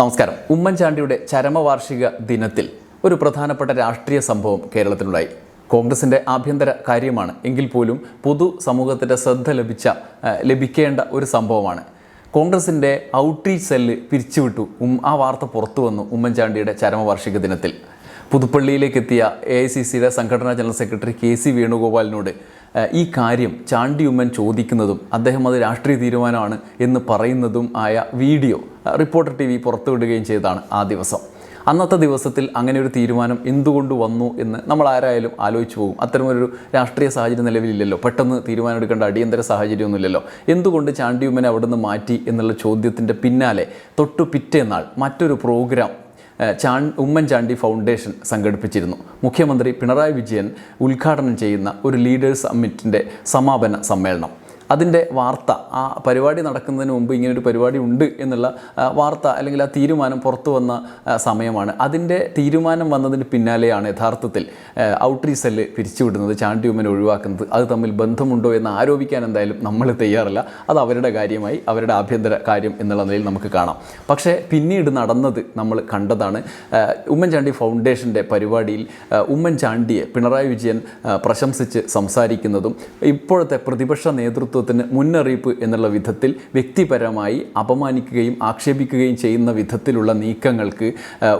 നമസ്കാരം. ഉമ്മൻചാണ്ടിയുടെ ചരമവാർഷിക ദിനത്തിൽ ഒരു പ്രധാനപ്പെട്ട രാഷ്ട്രീയ സംഭവം കേരളത്തിലുണ്ടായി. കോൺഗ്രസിന്റെ ആഭ്യന്തര കാര്യമാണ് എങ്കിൽ പോലും പൊതു സമൂഹത്തിന്റെ ശ്രദ്ധ ലഭിച്ച ലഭിക്കേണ്ട ഒരു സംഭവമാണ്. കോൺഗ്രസിന്റെ ഔട്ട്റീച്ച് സെല്ല് പിരിച്ചുവിട്ടു. ആ വാർത്ത പുറത്തു വന്നു ഉമ്മൻചാണ്ടിയുടെ ചരമവാർഷിക ദിനത്തിൽ. പുതുപ്പള്ളിയിലേക്ക് എത്തിയ എ ഐ സി സിയുടെ സംഘടനാ ജനറൽ സെക്രട്ടറി കെ സി വേണുഗോപാലിനോട് ഈ കാര്യം ചാണ്ടി ഉമ്മൻ ചോദിക്കുന്നതും അദ്ദേഹം അത് രാഷ്ട്രീയ തീരുമാനമാണ് എന്ന് പറയുന്നതും ആയ വീഡിയോ റിപ്പോർട്ടർ ടി വി പുറത്തുവിടുകയും ചെയ്തതാണ് ആ ദിവസം. അന്നത്തെ ദിവസത്തിൽ അങ്ങനെ ഒരു തീരുമാനം എന്തുകൊണ്ട് വന്നു എന്ന് നമ്മൾ ആരായാലും ആലോചിച്ചു പോകും. അത്തരമൊരു രാഷ്ട്രീയ സാഹചര്യം നിലവിലില്ലല്ലോ. പെട്ടെന്ന് തീരുമാനം എടുക്കേണ്ട അടിയന്തര സാഹചര്യമൊന്നുമില്ലല്ലോ. എന്തുകൊണ്ട് ചാണ്ടിയുമ്മനെ അവിടെ നിന്ന് മാറ്റി എന്നുള്ള ചോദ്യത്തിന്റെ പിന്നാലെ തൊട്ടു പിറ്റേന്നാൾ മറ്റൊരു പ്രോഗ്രാം ചാ ഉമ്മൻചാണ്ടി ഫൗണ്ടേഷൻ സംഘടിപ്പിച്ചിരുന്നു. മുഖ്യമന്ത്രി പിണറായി വിജയൻ ഉദ്ഘാടനം ചെയ്യുന്ന ഒരു ലീഡേഴ്സ് സമ്മിറ്റിന്റെ സമാപന സമ്മേളനം. അതിന്റെ വാർത്ത ആ പരിപാടി നടക്കുന്നതിന് മുമ്പ് ഇങ്ങനൊരു പരിപാടി ഉണ്ട് എന്നുള്ള വാർത്ത അല്ലെങ്കിൽ ആ തീരുമാനം പുറത്തു വന്ന സമയമാണ്. അതിന്റെ തീരുമാനം വന്നതിന് പിന്നാലെയാണ് യഥാർത്ഥത്തിൽ ഔട്ട്രീ സെല്ല് പിരിച്ചുവിടുന്നത് ചാണ്ടിയുമ്മനെ ഒഴിവാക്കുന്നത്. അത് തമ്മിൽ ബന്ധമുണ്ടോ എന്ന് ആരോപിക്കാൻ എന്തായാലും നമ്മൾ തയ്യാറില്ല. അത് അവരുടെ കാര്യമായി അവരുടെ ആഭ്യന്തര കാര്യം എന്നുള്ള നിലയിൽ നമുക്ക് കാണാം. പക്ഷേ പിന്നീട് നടന്നത് നമ്മൾ കണ്ടതാണ് ഉമ്മൻചാണ്ടി ഫൗണ്ടേഷന്റെ പരിപാടിയിൽ ഉമ്മൻചാണ്ടിയെ പിണറായി വിജയൻ പ്രശംസിച്ച് സംസാരിക്കുന്നതും ഇപ്പോഴത്തെ പ്രതിപക്ഷ നേതൃത്വത്തിന് മുന്നറിയിപ്പ് എന്നുള്ള വിധത്തിൽ വ്യക്തിപരമായി അപമാനിക്കുകയും ആക്ഷേപിക്കുകയും ചെയ്യുന്ന വിധത്തിലുള്ള നീക്കങ്ങൾക്ക്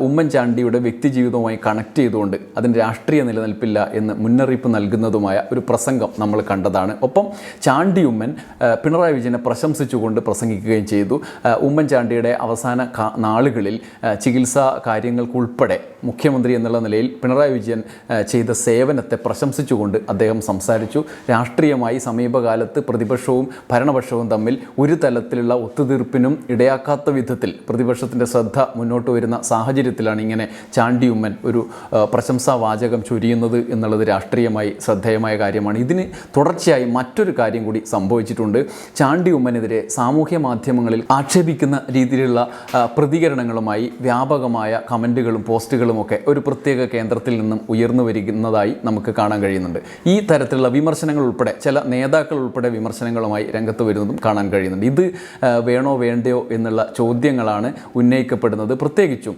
ഉമ്മൻചാണ്ടിയുടെ വ്യക്തിജീവിതവുമായി കണക്ട് ചെയ്തുകൊണ്ട് അതിന് രാഷ്ട്രീയ നിലനിൽപ്പില്ല എന്ന് മുന്നറിയിപ്പ് നൽകുന്നതുമായ ഒരു പ്രസംഗം നമ്മൾ കണ്ടതാണ്. ഒപ്പം ചാണ്ടി ഉമ്മൻ പിണറായി വിജയനെ പ്രശംസിച്ചുകൊണ്ട് പ്രസംഗിക്കുകയും ചെയ്തു. ഉമ്മൻചാണ്ടിയുടെ അവസാന നാളുകളിൽ ചികിത്സാ കാര്യങ്ങൾക്കുൾപ്പെടെ മുഖ്യമന്ത്രി എന്നുള്ള നിലയിൽ പിണറായി വിജയൻ ചെയ്ത സേവനത്തെ പ്രശംസിച്ചുകൊണ്ട് അദ്ദേഹം സംസാരിച്ചു. രാഷ്ട്രീയമായി സമീപകാലത്ത് പ്രതിപക്ഷവും ഭരണപക്ഷവും തമ്മിൽ ഒരു തലത്തിലുള്ള ഒത്തുതീർപ്പിനും ഇടയാക്കാത്ത വിധത്തിൽ പ്രതിപക്ഷത്തിന്റെ ശ്രദ്ധ മുന്നോട്ട് വരുന്ന സാഹചര്യത്തിലാണ് ഇങ്ങനെ ചാണ്ടിയുമ്മൻ ഒരു പ്രശംസാ വാചകം ചൊരിയുന്നത് എന്നുള്ളത് രാഷ്ട്രീയമായി ശ്രദ്ധേയമായ കാര്യമാണ്. ഇതിന് തുടർച്ചയായി മറ്റൊരു കാര്യം കൂടി സംഭവിച്ചിട്ടുണ്ട്. ചാണ്ടിയുമ്മനെതിരെ സാമൂഹ്യ മാധ്യമങ്ങളിൽ ആക്ഷേപിക്കുന്ന രീതിയിലുള്ള പ്രതികരണങ്ങളുമായി വ്യാപകമായ കമന്റുകളും പോസ്റ്റുകളും ഒക്കെ ഒരു പ്രത്യേക കേന്ദ്രത്തിൽ നിന്നും ഉയർന്നു വരുന്നതായി നമുക്ക് കാണാൻ കഴിയുന്നുണ്ട്. ഈ തരത്തിലുള്ള വിമർശനങ്ങൾ ഉൾപ്പെടെ ചില നേതാക്കൾ ഉൾപ്പെടെ വിമർശനങ്ങളുമായി രംഗത്ത് വരുന്നതും കാണാൻ കഴിയുന്നുണ്ട്. ഇത് വേണോ വേണ്ടയോ എന്നുള്ള ചോദ്യങ്ങളാണ് ഉന്നയിക്കപ്പെടുന്നത്. പ്രത്യേകിച്ചും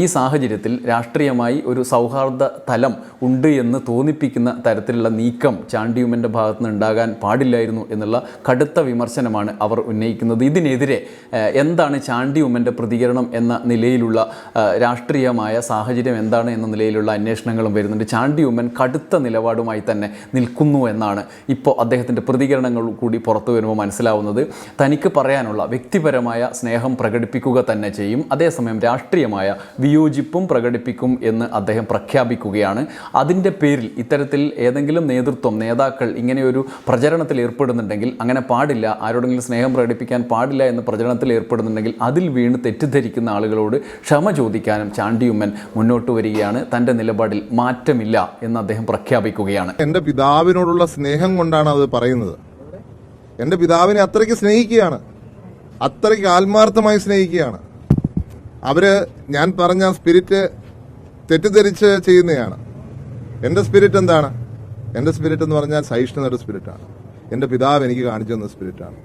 ഈ സാഹചര്യത്തിൽ രാഷ്ട്രീയമായി ഒരു സൗഹാർദ്ദ തലം ഉണ്ട് എന്ന് തോന്നിപ്പിക്കുന്ന തരത്തിലുള്ള നീക്കം ചാണ്ടിയുമ്മന്റെ ഭാഗത്തുനിന്ന് ഉണ്ടാകാൻ പാടില്ലായിരുന്നു എന്നുള്ള കടുത്ത വിമർശനമാണ് അവർ ഉന്നയിക്കുന്നത്. ഇതിനെതിരെ എന്താണ് ചാണ്ടിയുമ്മന്റെ പ്രതികരണം എന്ന നിലയിലുള്ള രാഷ്ട്രീയമായ സാഹചര്യം എന്താണ് എന്ന നിലയിലുള്ള അന്വേഷണങ്ങളും വരുന്നുണ്ട്. ചാണ്ടിയുമ്മൻ കടുത്ത നിലപാടുമായി തന്നെ നിൽക്കുന്നു എന്നാണ് ഇപ്പോൾ അദ്ദേഹത്തിന്റെ പ്രതികരണങ്ങൾ കൂടി പുറത്തു വരുമ്പോൾ മനസ്സിലാവുന്നത് തനിക്ക് പറയാനുള്ള വ്യക്തിപരമായ സ്നേഹം പ്രകടിപ്പിക്കുക തന്നെ ചെയ്യും. അതേസമയം രാഷ്ട്രീയമായ വിയോജിപ്പും പ്രകടിപ്പിക്കും എന്ന് അദ്ദേഹം പ്രഖ്യാപിക്കുകയാണ്. അതിന്റെ പേരിൽ ഇത്തരത്തിൽ ഏതെങ്കിലും നേതൃത്വം നേതാക്കൾ ഇങ്ങനെയൊരു പ്രചരണത്തിൽ ഏർപ്പെടുന്നുണ്ടെങ്കിൽ അങ്ങനെ പാടില്ല ആരോടെങ്കിലും സ്നേഹം പ്രകടിപ്പിക്കാൻ പാടില്ല എന്ന് പ്രചരണത്തിൽ ഏർപ്പെടുന്നുണ്ടെങ്കിൽ അതിൽ വീണ് തെറ്റിദ്ധരിക്കുന്ന ആളുകളോട് ക്ഷമ ചോദിക്കാനും ചാണ്ടിയുമ്മൻ മുന്നോട്ട് വരികയാണ്. തന്റെ നിലപാടിൽ മാറ്റമില്ല എന്ന് അദ്ദേഹം പ്രഖ്യാപിക്കുകയാണ്. എന്റെ പിതാവിനോടുള്ള സ്നേഹം കൊണ്ടാണ് അത് പറയുന്നത്. എന്റെ പിതാവിനെ അത്രയ്ക്ക് സ്നേഹിക്കുകയാണ്. അത്രയ്ക്ക് ആത്മാർത്ഥമായി സ്നേഹിക്കുകയാണ്. അവർ ഞാൻ പറഞ്ഞ സ്പിരിറ്റ് തെറ്റിദ്ധരിച്ച് ചെയ്യുന്നതാണ് എന്റെ സ്പിരിറ്റ് എന്താണ്? എന്റെ സ്പിരിറ്റ് എന്ന് പറഞ്ഞാൽ സഹിഷ്ണുതയുടെ സ്പിരിറ്റാണ്. എന്റെ പിതാവ് എനിക്ക് കാണിച്ചു തന്ന സ്പിരിറ്റാണ്.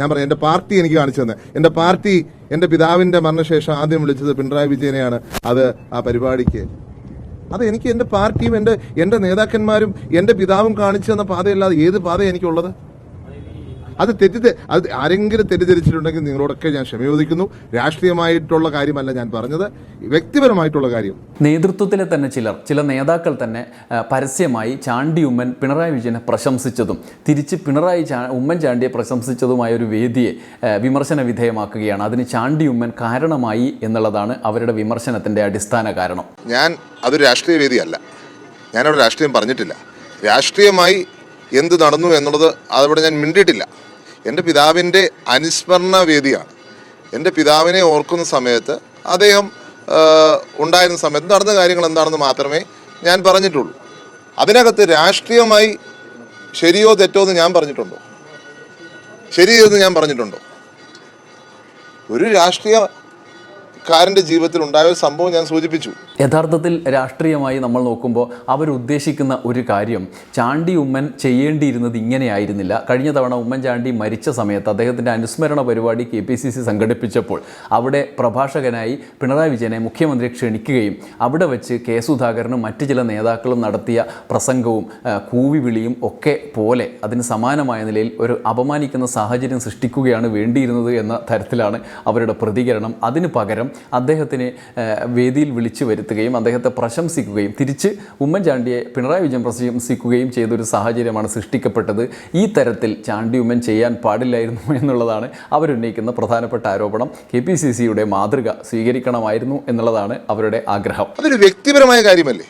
ഞാൻ പറയാം എന്റെ പാർട്ടി എനിക്ക് കാണിച്ചു തന്നെ എന്റെ പാർട്ടി എന്റെ പിതാവിന്റെ മരണശേഷം ആദ്യം വിളിച്ചത് പിണറായി വിജയനെയാണ്. അത് ആ പരിപാടിക്ക്. അത് എനിക്ക് എന്റെ പാർട്ടിയും എന്റെ എന്റെ നേതാക്കന്മാരും എന്റെ പിതാവും കാണിച്ചു തന്ന പാതയല്ലാതെ ഏത് പാതയാണ് എനിക്കുള്ളത്? അത് തെറ്റിദ്ധ അത് ആരെങ്കിലും തെറ്റിദ്ധരിച്ചിട്ടുണ്ടെങ്കിൽ നിങ്ങളോടൊക്കെ ഞാൻ ക്ഷമയോദിക്കുന്നു. രാഷ്ട്രീയമായിട്ടുള്ള കാര്യമല്ല ഞാൻ പറഞ്ഞത്. വ്യക്തിപരമായിട്ടുള്ള കാര്യം. നേതൃത്വത്തിലെ തന്നെ ചിലർ ചില നേതാക്കൾ തന്നെ പരസ്യമായി ചാണ്ടി ഉമ്മൻ പിണറായി വിജയനെ പ്രശംസിച്ചതും തിരിച്ച് പിണറായി ചാ ഉമ്മൻചാണ്ടിയെ പ്രശംസിച്ചതുമായ ഒരു വേദിയെ വിമർശന വിധേയമാക്കുകയാണ്. അതിന് ചാണ്ടി ഉമ്മൻ കാരണമായി എന്നുള്ളതാണ് അവരുടെ വിമർശനത്തിന്റെ അടിസ്ഥാന കാരണം. ഞാൻ അതൊരു രാഷ്ട്രീയ വേദിയല്ല. ഞാനവിടെ രാഷ്ട്രീയം പറഞ്ഞിട്ടില്ല. രാഷ്ട്രീയമായി എന്ത് നടന്നു എന്നുള്ളത് അതവിടെ ഞാൻ മിണ്ടിയിട്ടില്ല. എന്റെ പിതാവിന്റെ അനുസ്മരണ വേദിയാണ്. എന്റെ പിതാവിനെ ഓർക്കുന്ന സമയത്ത് അദ്ദേഹം ഉണ്ടായിരുന്ന സമയത്ത് നടന്ന കാര്യങ്ങൾ എന്താണെന്ന് മാത്രമേ ഞാൻ പറഞ്ഞിട്ടുള്ളൂ. അതിനകത്ത് രാഷ്ട്രീയമായി ശരിയോ തെറ്റോ എന്ന് ഞാൻ പറഞ്ഞിട്ടുണ്ടോ? ശരിയെന്ന് ഞാൻ പറഞ്ഞിട്ടുണ്ടോ? ഒരു രാഷ്ട്രീയ സർക്കാരിന്റെ ജീവിതത്തിൽ ഉണ്ടായ ഒരു സംഭവം ഞാൻ സൂചിപ്പിച്ചു. യഥാർത്ഥത്തിൽ രാഷ്ട്രീയമായി നമ്മൾ നോക്കുമ്പോൾ അവരുദ്ദേശിക്കുന്ന ഒരു കാര്യം ചാണ്ടി ഉമ്മൻ ചെയ്യേണ്ടിയിരുന്നത് ഇങ്ങനെയായിരുന്നില്ല. കഴിഞ്ഞ തവണ ഉമ്മൻചാണ്ടി മരിച്ച സമയത്ത് അദ്ദേഹത്തിന്റെ അനുസ്മരണ പരിപാടി കെ പി സി സി സംഘടിപ്പിച്ചപ്പോൾ അവിടെ പ്രഭാഷകനായി പിണറായി വിജയനെ മുഖ്യമന്ത്രി ക്ഷണിക്കുകയും അവിടെ വെച്ച് കെ സുധാകരനും മറ്റ് ചില നേതാക്കളും നടത്തിയ പ്രസംഗവും കൂവിവിളിയും ഒക്കെ പോലെ അതിന് സമാനമായ നിലയിൽ ഒരു അപമാനിക്കുന്ന സാഹചര്യം സൃഷ്ടിക്കുകയാണ് വേണ്ടിയിരുന്നത് എന്ന തരത്തിലാണ് അവരുടെ പ്രതികരണം. അതിന് പകരം അദ്ദേഹത്തിനെ വേദിയിൽ വിളിച്ചു വരുത്തുകയും അദ്ദേഹത്തെ പ്രശംസിക്കുകയും തിരിച്ച് ഉമ്മൻചാണ്ടിയെ പിണറായി വിജയൻ പ്രശംസിക്കുകയും ചെയ്തൊരു സാഹചര്യമാണ് സൃഷ്ടിക്കപ്പെട്ടത്. ഈ തരത്തിൽ ചാണ്ടി ഉമ്മൻ ചെയ്യാൻ പാടില്ലായിരുന്നു എന്നുള്ളതാണ് അവരുന്നയിക്കുന്ന പ്രധാനപ്പെട്ട ആരോപണം. കെ പി സി സിയുടെ മാതൃക സ്വീകരിക്കണമായിരുന്നു എന്നുള്ളതാണ് അവരുടെ ആഗ്രഹം. അതൊരു വ്യക്തിപരമായ കാര്യമല്ലേ?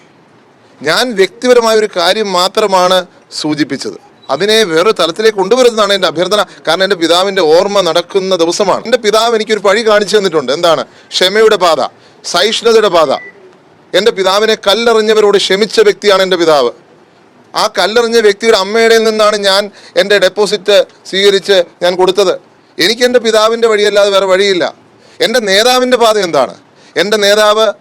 ഞാൻ വ്യക്തിപരമായ ഒരു കാര്യം മാത്രമാണ് സൂചിപ്പിച്ചത്. അതിനെ വേറെ തലത്തിലേക്ക് കൊണ്ടുവരുന്നതാണ് എന്റെ അഭ്യർത്ഥന. കാരണം എന്റെ പിതാവിന്റെ ഓർമ്മ നടക്കുന്ന ദിവസമാണ്. എന്റെ പിതാവ് എനിക്കൊരു പഴി കാണിച്ചു തന്നിട്ടുണ്ട്. എന്താണ്? ക്ഷമയുടെ പാത സഹിഷ്ണുതയുടെ പാത. എന്റെ പിതാവിനെ കല്ലെറിഞ്ഞവരോട് ക്ഷമിച്ച വ്യക്തിയാണ് എന്റെ പിതാവ്. ആ കല്ലെറിഞ്ഞ വ്യക്തിയുടെ അമ്മയുടെ നിന്നാണ് ഞാൻ എന്റെ ഡെപ്പോസിറ്റ് സ്വീകരിച്ച് ഞാൻ കൊടുത്തത്. എനിക്ക് എന്റെ പിതാവിന്റെ വഴിയല്ലാതെ വേറെ വഴിയില്ല. എന്റെ നേതാവിന്റെ പാത എന്താണ്? എന്റെ നേതാവ്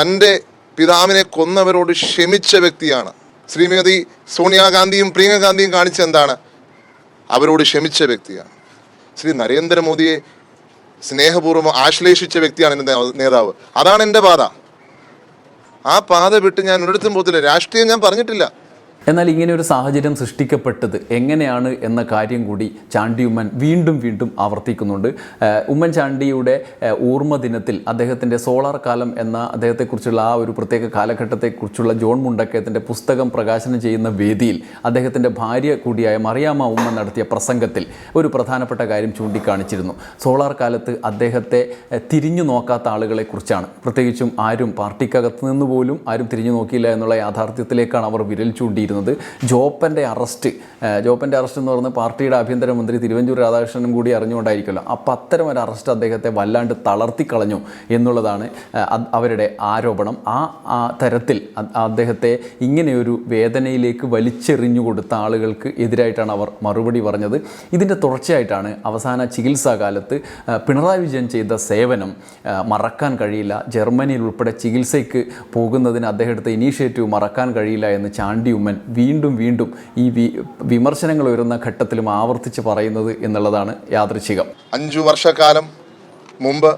തന്റെ പിതാവിനെ കൊന്നവരോട് ക്ഷമിച്ച വ്യക്തിയാണ്. ശ്രീമതി സോണിയാഗാന്ധിയും പ്രിയങ്ക ഗാന്ധിയും കാണിച്ച എന്താണ്? അവരോട് ക്ഷമിച്ച വ്യക്തിയാണ്. ശ്രീ നരേന്ദ്രമോദിയെ സ്നേഹപൂർവം ആശ്ലേഷിച്ച വ്യക്തിയാണ് എന്റെ നേതാവ്. അതാണ് എന്റെ പാത. ആ പാത വിട്ട് ഞാൻ ഒരിടത്തും പോകത്തില്ല. രാഷ്ട്രീയം ഞാൻ പറഞ്ഞിട്ടില്ല. എന്നാൽ ഇങ്ങനെ ഒരു സാഹചര്യം സൃഷ്ടിക്കപ്പെട്ടത് എങ്ങനെയാണ് എന്ന കാര്യം കൂടി ചാണ്ടി ഉമ്മൻ വീണ്ടും വീണ്ടും ആവർത്തിക്കുന്നുണ്ട്. ഉമ്മൻചാണ്ടിയുടെ ഓർമ്മ ദിനത്തിൽ അദ്ദേഹത്തിന്റെ സോളാർ കാലം എന്ന അദ്ദേഹത്തെക്കുറിച്ചുള്ള ആ ഒരു പ്രത്യേക കാലഘട്ടത്തെക്കുറിച്ചുള്ള ജോൺ മുണ്ടക്കയത്തിന്റെ പുസ്തകം പ്രകാശനം ചെയ്യുന്ന വേദിയിൽ അദ്ദേഹത്തിന്റെ ഭാര്യ കൂടിയായ മറിയാമ്മ ഉമ്മൻ നടത്തിയ പ്രസംഗത്തിൽ ഒരു പ്രധാനപ്പെട്ട കാര്യം ചൂണ്ടിക്കാണിച്ചിരുന്നു. സോളാർ കാലത്ത് അദ്ദേഹത്തെ തിരിഞ്ഞു നോക്കാത്ത ആളുകളെക്കുറിച്ചാണ്. പ്രത്യേകിച്ചും ആരും പാർട്ടിക്കകത്ത് നിന്ന് പോലും ആരും തിരിഞ്ഞു നോക്കിയില്ല എന്നുള്ള യാഥാർത്ഥ്യത്തിലേക്കാണ് അവർ വിരൽ ചൂണ്ടിയിരുന്നത്. ജോപ്പന്റെ അറസ്റ്റ് ജോപ്പന്റെ അറസ്റ്റ് എന്ന് പറഞ്ഞ് പാർട്ടിയുടെ ആഭ്യന്തരമന്ത്രി തിരുവഞ്ചൂർ രാധാകൃഷ്ണനും കൂടി അറിഞ്ഞുകൊണ്ടായിരിക്കുമല്ലോ. അപ്പോൾ അത്തരം ഒരു അറസ്റ്റ് അദ്ദേഹത്തെ വല്ലാണ്ട് തളർത്തിക്കളഞ്ഞു എന്നുള്ളതാണ് അവരുടെ ആരോപണം. ആ ആ തരത്തിൽ അദ്ദേഹത്തെ ഇങ്ങനെയൊരു വേദനയിലേക്ക് വലിച്ചെറിഞ്ഞു കൊടുത്ത ആളുകൾക്ക് എതിരായിട്ടാണ് അവർ മറുപടി പറഞ്ഞത്. ഇതിന്റെ തുടർച്ചയായിട്ടാണ് അവസാന ചികിത്സാകാലത്ത് പിണറായി വിജയൻ ചെയ്ത സേവനം മറക്കാൻ കഴിയില്ല. ജർമ്മനിയിൽ ഉൾപ്പെടെ ചികിത്സയ്ക്ക് പോകുന്നതിന് അദ്ദേഹത്തെ ഇനീഷ്യേറ്റീവ് മറക്കാൻ കഴിയില്ല എന്ന് ചാണ്ടി ഉമ്മൻ വീണ്ടും വീണ്ടും ഈ വിമർശനങ്ങൾ ഉയരുന്ന ഘട്ടത്തിലും ആവർത്തിച്ച് പറയുന്നത് എന്നുള്ളതാണ് യാദൃച്ഛികം അഞ്ചു വർഷക്കാലം മുമ്പ്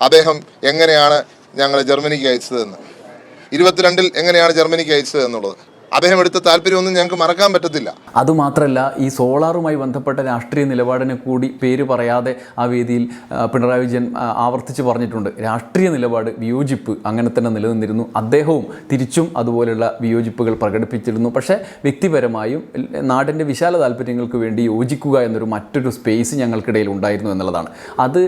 അദ്ദേഹം എങ്ങനെയാണ് ഞങ്ങളെ ജർമ്മനിക്ക് അയച്ചതെന്ന്? ഇരുപത്തിരണ്ടിൽ എങ്ങനെയാണ് ജർമ്മനിക്ക് അയച്ചത് എന്നുള്ളത് അദ്ദേഹം എടുത്ത താല്പര്യമൊന്നും ഞങ്ങൾക്ക് മറക്കാൻ പറ്റത്തില്ല. അതുമാത്രമല്ല ഈ സോളാറുമായി ബന്ധപ്പെട്ട രാഷ്ട്രീയ നിലപാടിനെ കൂടി പേര് പറയാതെ ആ വേദിയിൽ പിണറായി വിജയൻ ആവർത്തിച്ച് പറഞ്ഞിട്ടുണ്ട്. രാഷ്ട്രീയ നിലപാട് വിയോജിപ്പ് അങ്ങനെ തന്നെ നിലനിന്നിരുന്നു. അദ്ദേഹവും തിരിച്ചും അതുപോലെയുള്ള വിയോജിപ്പുകൾ പ്രകടിപ്പിച്ചിരുന്നു. പക്ഷേ വ്യക്തിപരമായും നാടിന്റെ വിശാല താല്പര്യങ്ങൾക്ക് വേണ്ടി യോജിക്കുക എന്നൊരു മറ്റൊരു സ്പേസ് ഞങ്ങൾക്കിടയിൽ ഉണ്ടായിരുന്നു എന്നുള്ളതാണ്. അത്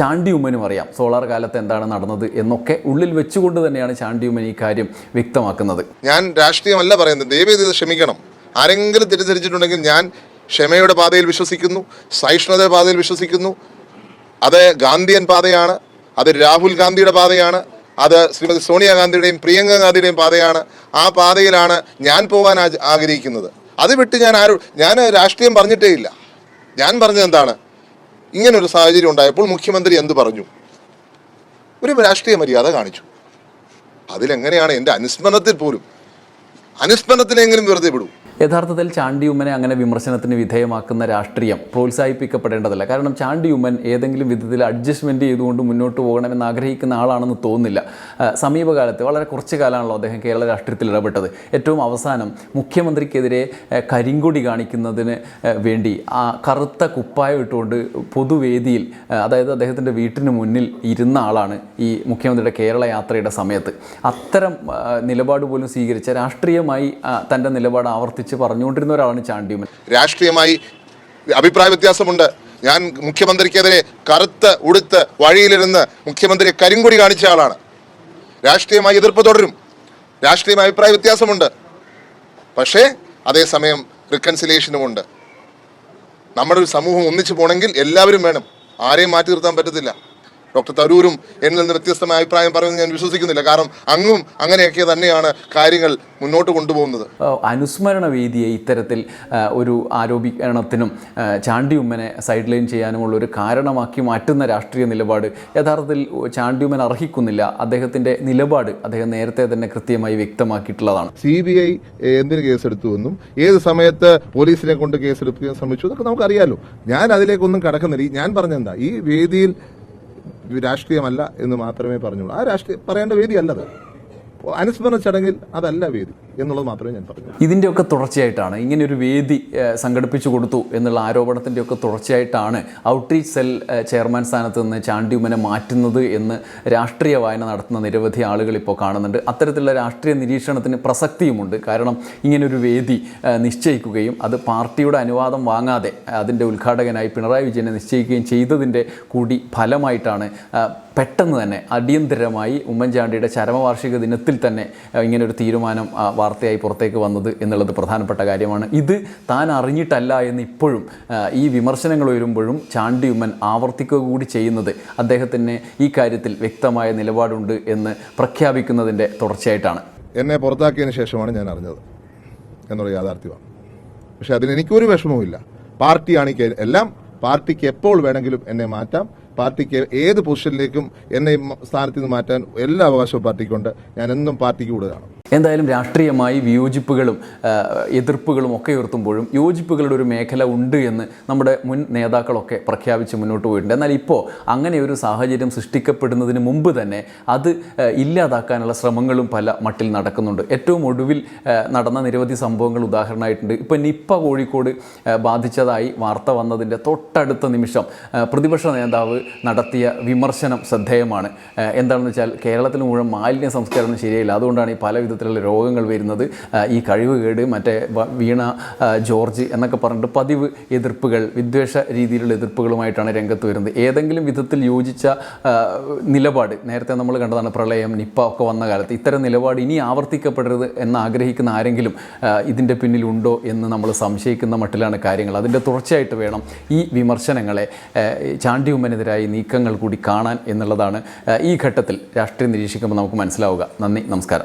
ചാണ്ടിയുമ്മനും അറിയാം. സോളാർ കാലത്ത് എന്താണ് നടന്നത് എന്നൊക്കെ ഉള്ളിൽ വെച്ചുകൊണ്ട് തന്നെയാണ് ചാണ്ടി ഉമ്മൻ ഈ കാര്യം വ്യക്തമാക്കുന്നത്. ഞാൻ രാഷ്ട്രീയമല്ല പറയുന്നത്. ദയവ് ഇത് ക്ഷമിക്കണം. ആരെങ്കിലും തെറ്റിദ്ധരിച്ചിട്ടുണ്ടെങ്കിൽ ഞാൻ ക്ഷമയുടെ പാതയിൽ വിശ്വസിക്കുന്നു സഹിഷ്ണുതയുടെ പാതയിൽ വിശ്വസിക്കുന്നു. അത് ഗാന്ധിയൻ പാതയാണ് അത് രാഹുൽ ഗാന്ധിയുടെ പാതയാണ് അത് ശ്രീമതി സോണിയാഗാന്ധിയുടെയും പ്രിയങ്ക ഗാന്ധിയുടെയും പാതയാണ്. ആ പാതയിലാണ് ഞാൻ പോകാൻ ആഗ്രഹിക്കുന്നത്. അത് വിട്ട് ഞാൻ ആരും ഞാൻ രാഷ്ട്രീയം പറഞ്ഞിട്ടേ ഇല്ല ഞാൻ പറഞ്ഞത് എന്താണ്? ഇങ്ങനൊരു സാഹചര്യം ഉണ്ടായപ്പോൾ മുഖ്യമന്ത്രി എന്ത് പറഞ്ഞു? ഒരു രാഷ്ട്രീയ മര്യാദ കാണിച്ചു. അതിലെങ്ങനെയാണ് എന്റെ അനുസ്മരണത്തിൽ പോലും അനുസ്മരണത്തിലെങ്കിലും വെറുതെ വിടൂ. യഥാർത്ഥത്തിൽ ചാണ്ടി ഉമ്മനെ അങ്ങനെ വിമർശനത്തിന് വിധേയമാക്കുന്ന രാഷ്ട്രീയം പ്രോത്സാഹിപ്പിക്കപ്പെടേണ്ടതല്ല. കാരണം ചാണ്ടി ഉമ്മൻ ഏതെങ്കിലും വിധത്തിൽ അഡ്ജസ്റ്റ്മെന്റ് ചെയ്തുകൊണ്ട് മുന്നോട്ട് പോകണമെന്ന് ആഗ്രഹിക്കുന്ന ആളാണെന്ന് തോന്നുന്നില്ല. സമീപകാലത്ത് വളരെ കുറച്ച് കാലമാണല്ലോ അദ്ദേഹം കേരള രാഷ്ട്രീയത്തിൽ ഇടപെട്ടത്. ഏറ്റവും അവസാനം മുഖ്യമന്ത്രിക്കെതിരെ കരിങ്കൊടി കാണിക്കുന്നതിന് വേണ്ടി ആ കറുത്ത കുപ്പായം ഇട്ടുകൊണ്ട് പൊതുവേദിയിൽ അതായത് അദ്ദേഹത്തിന്റെ വീട്ടിന് മുന്നിൽ ഇരുന്ന ആളാണ് ഈ മുഖ്യമന്ത്രിയുടെ കേരള യാത്രയുടെ സമയത്ത്. അത്തരം നിലപാട് പോലും സ്വീകരിച്ച രാഷ്ട്രീയമായി തന്റെ നിലപാട് ആവർത്തിച്ച് പറഞ്ഞുകൊണ്ടിരുന്ന ഒരാളാണ് ചാണ്ടിയുമൻ രാഷ്ട്രീയമായി അഭിപ്രായ വ്യത്യാസമുണ്ട്. ഞാൻ മുഖ്യമന്ത്രിക്കെതിരെ കറുത്ത് ഉടുത്ത് വഴിയിലിരുന്ന് മുഖ്യമന്ത്രിയെ കരിങ്കുടി കാണിച്ച ആളാണ്. രാഷ്ട്രീയമായി എതിർപ്പ് തുടരും. രാഷ്ട്രീയമായ അഭിപ്രായ വ്യത്യാസമുണ്ട്. പക്ഷേ അതേസമയം റിക്കൺസിലേഷനുമുണ്ട് നമ്മുടെ ഒരു സമൂഹം ഒന്നിച്ചു പോകണമെങ്കിൽ എല്ലാവരും വേണം. ആരെയും മാറ്റി നിർത്താൻ പറ്റത്തില്ല. ഡോക്ടർ തരൂരും എന്നിൽ നിന്ന് വ്യത്യസ്തമായ അഭിപ്രായം പറയുന്നത് ഞാൻ വിശ്വസിക്കുന്നില്ല. കാരണം അങ്ങും അങ്ങനെയൊക്കെ തന്നെയാണ് കാര്യങ്ങൾ മുന്നോട്ട് കൊണ്ടുപോകുന്നത്. അനുസ്മരണ വേദിയെ ഇത്തരത്തിൽ ഒരു ആരോപണത്തിനും ചാണ്ടിയുമ്മനെ ചാണ്ടി ഉമ്മനെ സൈഡ് ലൈൻ ചെയ്യാനുമുള്ള ഒരു കാരണമാക്കി മാറ്റുന്ന രാഷ്ട്രീയ നിലപാട് യഥാർത്ഥത്തിൽ ചാണ്ടിയുമ്മൻ അർഹിക്കുന്നില്ല. അദ്ദേഹത്തിന്റെ നിലപാട് അദ്ദേഹം നേരത്തെ തന്നെ കൃത്യമായി വ്യക്തമാക്കിയിട്ടുള്ളതാണ്. സി ബി ഐ എന്തിന് കേസെടുത്തു എന്നും ഏത് സമയത്ത് പോലീസിനെ കൊണ്ട് കേസെടുക്കാൻ ശ്രമിച്ചു അതൊക്കെ നമുക്കറിയാമല്ലോ ഞാൻ അതിലേക്കൊന്നും കടക്കുന്നില്ല. ഞാൻ പറഞ്ഞെന്താ? ഈ വേദിയിൽ രാഷ്ട്രീയമല്ല എന്ന് മാത്രമേ പറഞ്ഞുള്ളൂ. ആ രാഷ്ട്രീയ പറയേണ്ട വേദി അല്ലത് അനുസ്മരണ ചടങ്ങിൽ അതല്ല വേദി എന്നുള്ളത് മാത്രമേ ഞാൻ പറഞ്ഞു ഇതിന്റെയൊക്കെ തുടർച്ചയായിട്ടാണ് ഇങ്ങനെ ഒരു വേദി സംഘടിപ്പിച്ചു കൊടുത്തു എന്നുള്ള ആരോപണത്തിന്റെയൊക്കെ തുടർച്ചയായിട്ടാണ് ഔട്ട്റീച്ച് സെൽ ചെയർമാൻ സ്ഥാനത്ത് നിന്ന് ചാണ്ടിയുമനെ മാറ്റുന്നത് എന്ന് രാഷ്ട്രീയ വായന നടത്തുന്ന നിരവധി ആളുകൾ ഇപ്പോൾ കാണുന്നുണ്ട്. അത്തരത്തിലുള്ള രാഷ്ട്രീയ നിരീക്ഷണത്തിന് പ്രസക്തിയുമുണ്ട്. കാരണം ഇങ്ങനൊരു വേദി നിശ്ചയിക്കുകയും അത് പാർട്ടിയുടെ അനുവാദം വാങ്ങാതെ അതിന്റെ ഉദ്ഘാടകനായി പിണറായി വിജയനെ നിശ്ചയിക്കുകയും ചെയ്തതിന്റെ കൂടി ഫലമായിട്ടാണ് പെട്ടെന്ന് തന്നെ അടിയന്തരമായി ഉമ്മൻചാണ്ടിയുടെ ചരമവാർഷിക ദിനത്തിൽ തന്നെ ഇങ്ങനൊരു തീരുമാനം വാർത്തയായി പുറത്തേക്ക് വന്നത് എന്നുള്ളത് പ്രധാനപ്പെട്ട കാര്യമാണ്. ഇത് താൻ അറിഞ്ഞിട്ടല്ല എന്ന് ഇപ്പോഴും ഈ വിമർശനങ്ങൾ വരുമ്പോഴും ചാണ്ടി ഉമ്മൻ ആവർത്തിക്കുക കൂടി ചെയ്യുന്നത് അദ്ദേഹത്തിന് ഈ കാര്യത്തിൽ വ്യക്തമായ നിലപാടുണ്ട് എന്ന് പ്രഖ്യാപിക്കുന്നതിന്റെ തുടർച്ചയായിട്ടാണ്. എന്നെ പുറത്താക്കിയതിന് ശേഷമാണ് ഞാൻ അറിഞ്ഞത് എന്നുള്ള യാഥാർത്ഥ്യമാണ്. പക്ഷേ അതിന് എനിക്കൊരു വിഷമവുമില്ല. പാർട്ടിയാണ് ഈ കേ- എല്ലാം പാർട്ടിക്ക് എപ്പോൾ വേണമെങ്കിലും എന്നെ മാറ്റാം. പാർട്ടിക്ക് ഏത് പൊസിഷനിലേക്കും എന്നെ സ്ഥാനത്ത് നിന്ന് മാറ്റാൻ എല്ലാ അവകാശവും പാർട്ടിക്കുണ്ട്. ഞാൻ എന്നും പാർട്ടിക്ക് കൂടെ കാണും എന്തായാലും രാഷ്ട്രീയമായി വിയോജിപ്പുകളും എതിർപ്പുകളും ഒക്കെ ഉയർത്തുമ്പോഴും യോജിപ്പുകളുടെ ഒരു മേഖല ഉണ്ട് എന്ന് നമ്മുടെ മുൻ നേതാക്കളൊക്കെ പ്രഖ്യാപിച്ച് മുന്നോട്ട് പോയിട്ടുണ്ട്. എന്നാൽ ഇപ്പോൾ അങ്ങനെ ഒരു സാഹചര്യം സൃഷ്ടിക്കപ്പെടുന്നതിന് മുമ്പ് തന്നെ അത് ഇല്ലാതാക്കാനുള്ള ശ്രമങ്ങളും പല മട്ടിൽ നടക്കുന്നുണ്ട്. ഏറ്റവും ഒടുവിൽ നടന്ന നിരവധി സംഭവങ്ങൾ ഉദാഹരണമായിട്ടുണ്ട്. ഇപ്പോൾ നിപ്പ കോഴിക്കോട് ബാധിച്ചതായി വാർത്ത വന്നതിന്റെ തൊട്ടടുത്ത നിമിഷം പ്രതിപക്ഷ നേതാവ് നടത്തിയ വിമർശനം ശ്രദ്ധേയമാണ്. എന്താണെന്ന് വെച്ചാൽ കേരളത്തിൽ മുഴുവൻ മാലിന്യ സംസ്കരണം ശരിയായില്ല അതുകൊണ്ടാണ് ഈ പല വിധത്തിലുള്ള രോഗങ്ങൾ വരുന്നത് ഈ കഴിവുകേട് മറ്റേ വീണ ജോർജ് എന്നൊക്കെ പറഞ്ഞിട്ട് പതിവ് എതിർപ്പുകൾ വിദ്വേഷ രീതിയിലുള്ള എതിർപ്പുകളുമായിട്ടാണ് രംഗത്ത് വരുന്നത്. ഏതെങ്കിലും വിധത്തിൽ യോജിച്ച നിലപാട് നേരത്തെ നമ്മൾ കണ്ടതാണ് പ്രളയം നിപ്പ ഒക്കെ വന്ന കാലത്ത് ഇത്തരം നിലപാട് ഇനി ആവർത്തിക്കപ്പെടരുത് എന്ന് ആഗ്രഹിക്കുന്ന ആരെങ്കിലും ഇതിന്റെ പിന്നിലുണ്ടോ എന്ന് നമ്മൾ സംശയിക്കുന്ന മട്ടിലാണ് കാര്യങ്ങൾ. അതിന്റെ തുടർച്ചയായിട്ട് വേണം ഈ വിമർശനങ്ങളെ ചാണ്ടിയുമ്മനെതിരായി നീക്കങ്ങൾ കൂടി കാണാൻ എന്നുള്ളതാണ് ഈ ഘട്ടത്തിൽ രാഷ്ട്രീയം നിരീക്ഷിക്കുമ്പോൾ നമുക്ക് മനസ്സിലാവുക. നന്ദി നമസ്കാരം.